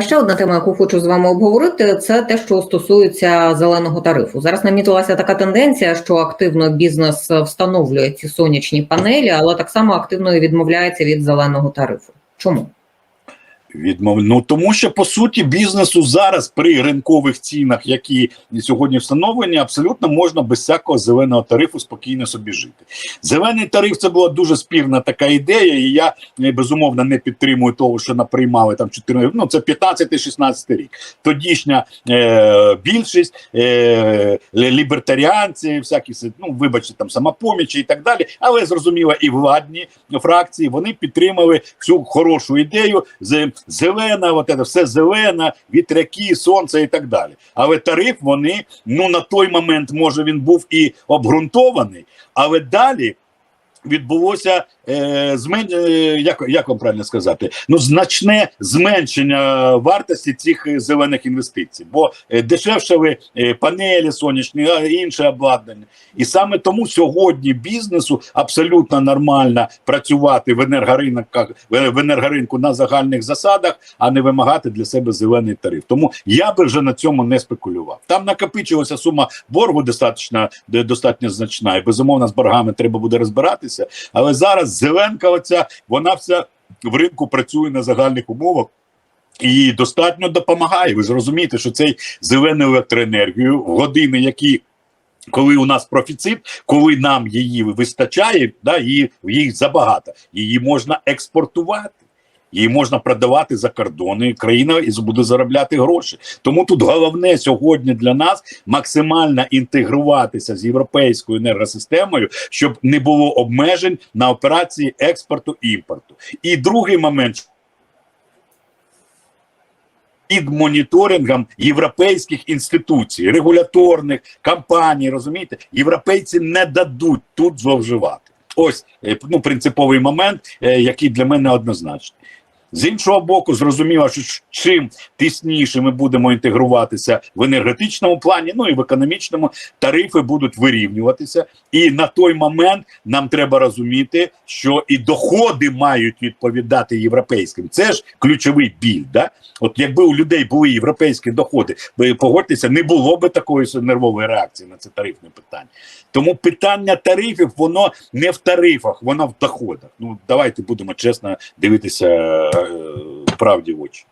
Ще одна тема, яку хочу з вами обговорити, це те, що стосується зеленого тарифу. Зараз намітилася така тенденція, що активно бізнес встановлює ці сонячні панелі, але так само активно відмовляється від зеленого тарифу. Чому? Відмов... Ну тому що по суті бізнесу зараз при ринкових цінах, які сьогодні встановлені, абсолютно можна без всякого зеленого тарифу спокійно собі жити. Зелений тариф це була дуже спірна така ідея, і я е, безумовно не підтримую того, що наприймали там 4, ну це 15-16 рік. Тодішня е, більшість е, лібертаріанці, всякі ну вибачте, там самопомічі і так далі. Але зрозуміло, і владні фракції вони підтримали всю хорошу ідею з зелена, от це все зелена, вітряки, сонце і так далі. Але тариф вони ну на той момент може він був і обґрунтований, але далі. Відбулося е, змен... е, як, як вам правильно сказати, ну значне зменшення вартості цих зелених інвестицій, бо е, дешевшали е, панелі сонячні, інше обладнання. І саме тому сьогодні бізнесу абсолютно нормально працювати в енергоринках в в енергоринку на загальних засадах, а не вимагати для себе зелений тариф. Тому я би вже на цьому не спекулював. Там накопичилася сума боргу достатньо достатньо значна, і безумовно з боргами треба буде розбиратися. Але зараз зеленка, оця вона вся в ринку працює на загальних умовах. І достатньо допомагає. Ви зрозумієте, що цей зелену електроенергію в години, які коли у нас профіцит, коли нам її вистачає, да, її, її забагато, її можна експортувати. Її можна продавати за кордони, країна і буде заробляти гроші. Тому тут головне сьогодні для нас максимально інтегруватися з європейською енергосистемою, щоб не було обмежень на операції експорту імпорту. І другий момент. Під моніторингом європейських інституцій, регуляторних компаній, розумієте, європейці не дадуть тут зловживати. Ось ну принциповий момент, який для мене однозначний. З іншого боку, зрозуміло, що чим тісніше ми будемо інтегруватися в енергетичному плані, ну і в економічному, тарифи будуть вирівнюватися. І на той момент нам треба розуміти, що і доходи мають відповідати європейським. Це ж ключовий біль. Да? От якби у людей були європейські доходи, ви погодьтеся, не було би такої нервової реакції на це тарифне питання. Тому питання тарифів, воно не в тарифах, воно в доходах. Ну давайте будемо чесно дивитися правді в очі.